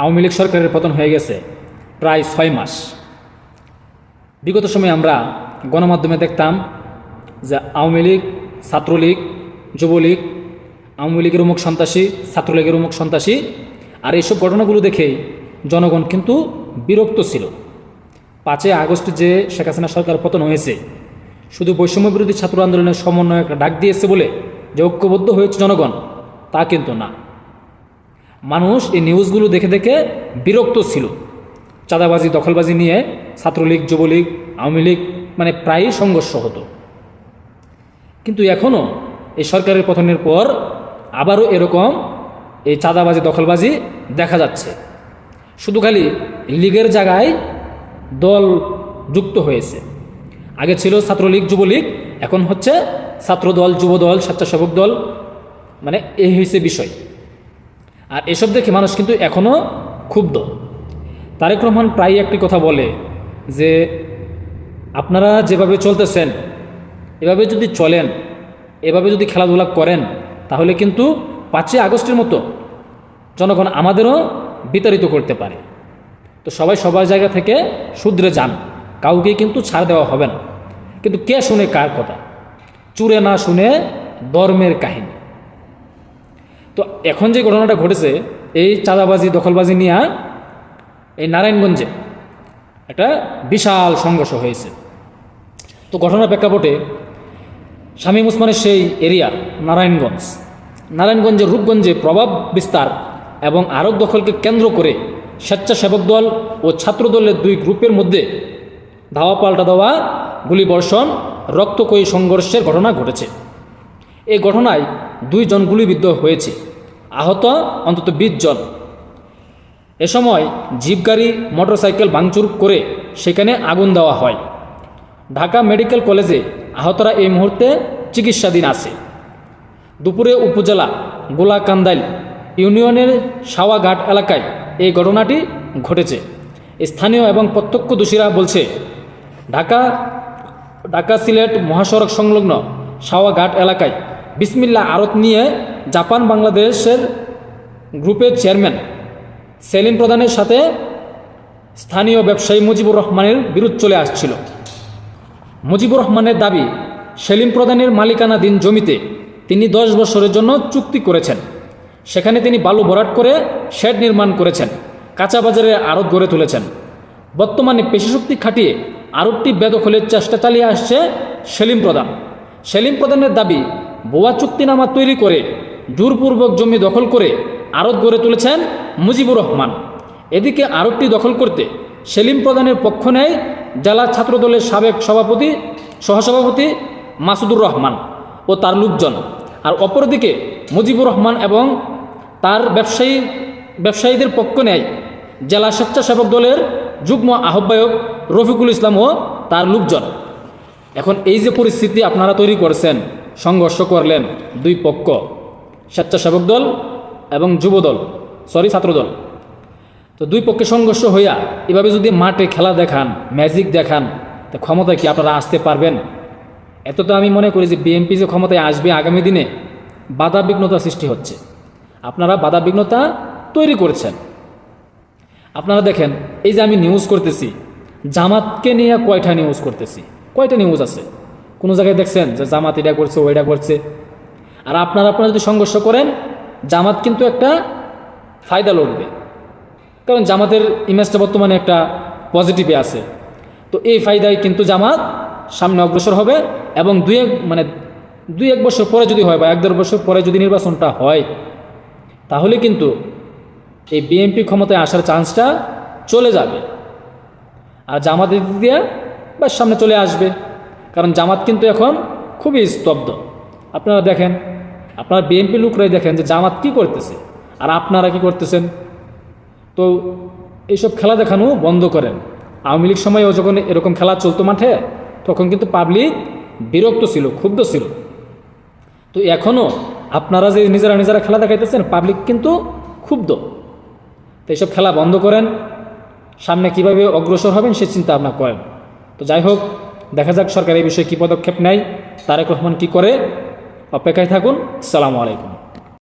আওয়ামী লীগ সরকারের পতন হয়ে গেছে প্রায় ছয় মাস। বিগত সময়ে আমরা গণমাধ্যমে দেখতাম যে আওয়ামী লীগ, ছাত্রলীগ, যুবলীগ, আওয়ামী লীগের অমুক সন্ত্রাসী, ছাত্রলীগের অমুক সন্ত্রাসী, আর এইসব ঘটনাগুলো দেখেই জনগণ কিন্তু বিরক্ত ছিল। পাঁচই আগস্ট যে শেখ হাসিনা সরকার পতন হয়েছে, শুধু বৈষম্য বিরোধী ছাত্র আন্দোলনের সমন্বয় একটা ডাক দিয়েছে বলে যে ঐক্যবদ্ধ হয়েছে জনগণ, তা কিন্তু না। মানুষ এই নিউজগুলো দেখে দেখে বিরক্ত ছিল। চাঁদাবাজি, দখলবাজি নিয়ে ছাত্রলীগ, যুবলীগ, আওয়ামী লীগ মানে প্রায়ই সংঘর্ষ হতো। কিন্তু এখনও এই সরকারের পতনের পর আবারও এরকম এই চাঁদাবাজি, দখলবাজি দেখা যাচ্ছে। শুধু খালি লীগের জায়গায় দল যুক্ত হয়েছে। আগে ছিল ছাত্রলীগ, যুবলীগ, এখন হচ্ছে ছাত্রদল, যুবদল, স্বেচ্ছাসেবক দল। মানে এই হয়েছে বিষয়। আর এসব দেখে মানুষ কিন্তু এখনও ক্ষুব্ধ। তারেক রহমান প্রায় একটি কথা বলে যে, আপনারা যেভাবে চলতেছেন, এভাবে যদি চলেন, এভাবে যদি খেলাধুলা করেন, তাহলে কিন্তু পাঁচই আগস্টের মতো জনগণ আমাদেরও বিতাড়িত করতে পারে। তো সবাই সবার জায়গা থেকে শুধরে যান কাউকে কিন্তু ছাড় দেওয়া হবে না। কিন্তু কে শুনে কার কথা? চুরে না শুনে ধর্মের কাহিনী। তো এখন যে ঘটনাটা ঘটেছে, এই চাঁদাবাজি, দখলবাজি নিয়ে এই নারায়ণগঞ্জে একটা বিশাল সংঘর্ষ হয়েছে। তো ঘটনার প্রেক্ষাপটে শামীম উসমানের সেই এরিয়া, নারায়ণগঞ্জ, নারায়ণগঞ্জের রূপগঞ্জে প্রভাব বিস্তার এবং আরব দখলকে কেন্দ্র করে স্বেচ্ছাসেবক দল ও ছাত্র দলের দুই গ্রুপের মধ্যে ধাওয়া পাল্টা দেওয়া, গুলিবর্ষণ রক্তকয়ী সংঘর্ষের ঘটনা ঘটেছে। এই ঘটনায় দুইজন গুলিবিদ্ধ হয়েছে। আহত অন্তত বিশ জন। এ সময় জিপ গাড়ি, মোটরসাইকেল ভাঙচুর করে সেখানে আগুন দেওয়া হয়। ঢাকা মেডিকেল কলেজে আহতরা এই মুহূর্তে চিকিৎসাধীন আছে। দুপুরে উপজেলা গোলাকান্দাইল ইউনিয়নের সাওয়াঘাট এলাকায় এই ঘটনাটি ঘটেছে। স্থানীয় এবং প্রত্যক্ষদোষীরা বলছে, ঢাকা ঢাকা সিলেট মহাসড়ক সংলগ্ন সাওয়াঘাট এলাকায় বিসমিল্লা আড়ত নিয়ে জাপান বাংলাদেশের গ্রুপের চেয়ারম্যান সেলিম প্রধানের সাথে স্থানীয় ব্যবসায়ী মুজিবুর রহমানের বিরোধ চলে আসছিল। মুজিবুর রহমানের দাবি, সেলিম প্রধানের মালিকানাধীন জমিতে তিনি দশ বছরের জন্য চুক্তি করেছেন। সেখানে তিনি বালু ভরাট করে শেড নির্মাণ করেছেন, কাঁচা বাজারের আড়ত গড়ে তুলেছেন। বর্তমানে পেশিশক্তি খাটিয়ে আরবটি বেদখলের চেষ্টা চালিয়ে আসছে সেলিম প্রধান। সেলিম প্রধানের দাবি বোয়া চুক্তিনামা তৈরি করে, জোরপূর্বক জমি দখল করে আড়ত গড়ে তুলেছেন মুজিবুর রহমান। এদিকে আরবটি দখল করতে সেলিম প্রধানের পক্ষ নেয় জেলা ছাত্রদলের সাবেক সভাপতি, সহসভাপতি মাসুদুর রহমান ও তার লোকজন। আর অপরদিকে মুজিবুর রহমান এবং তার ব্যবসায়ী, ব্যবসায়ীদের পক্ষ নেয় জেলা স্বেচ্ছাসেবক দলের যুগ্ম আহ্বায়ক রফিকুল ইসলাম ও তার লোকজন। এখন এই যে পরিস্থিতি আপনারা তৈরি করেছেন সংঘর্ষ করলেন দুই পক্ষ, স্বেচ্ছাসেবক দল এবং যুবদল সরি ছাত্রদল। তো দুই পক্ষে সংঘর্ষ হইয়া এভাবে যদি মাঠে খেলা দেখান ম্যাজিক দেখান, তো ক্ষমতায় কি আপনারা আসতে পারবেন? এত তো আমি মনে করি যে বিএনপি যে ক্ষমতায় আসবে আগামী দিনে বাধা বিঘ্নতা সৃষ্টি হচ্ছে। আপনারা বাধা বিঘ্নতা তৈরি করছেন। আপনারা দেখেন, এই যে আমি নিউজ করতেছি, জামাতকে নিয়ে কয়টা নিউজ করতেছি? কয়টা নিউজ আছে? কোনো জায়গায় দেখছেন যে জামাত এটা করছে ওইটা করছে। আর আপনারা আপনারা যদি সংঘর্ষ করেন, জামাত কিন্তু একটা ফায়দা লড়বে। কারণ জামাতের ইমেজটা বর্তমানে একটা পজিটিভে আছে। তো এই ফায়দায় কিন্তু জামাত সামনে অগ্রসর হবে এবং দুই এক মানে দুই এক বছর পরে যদি হয় বা এক দেড় বছর পরে যদি নির্বাচনটা হয়, তাহলে কিন্তু এই বিএনপি ক্ষমতায় আসার চান্সটা চলে যাবে। আর জামাতের দিক দিয়ে বা সামনে চলে আসবে। কারণ জামাত কিন্তু এখন খুবই স্তব্ধ। আপনারা দেখেন, আপনারা বিএনপি লোকরাই দেখেন যে জামাত কি করতেছে আর আপনারা কি করতেছেন। তো এইসব খেলা দেখানো বন্ধ করেন। আওয়ামী লীগ সময়ও যখন এরকম খেলা চলতো মাঠে, তখন কিন্তু পাবলিক বিরক্ত ছিল, ক্ষুব্ধ ছিল। তো এখনও আপনারা যে নিজেরা নিজেরা খেলা দেখাইতেছেন, পাবলিক কিন্তু ক্ষুব্ধ। তো এইসব খেলা বন্ধ করেন। সামনে কীভাবে অগ্রসর হবেন সে চিন্তা ভাবনা করেন। তো যাই হোক দেখা যাক সরকার এই বিষয়ে কী পদক্ষেপ নেয়। তারেক রহমান কী করে? অপেক্ষায় থাকুন। সালামু আলাইকুম।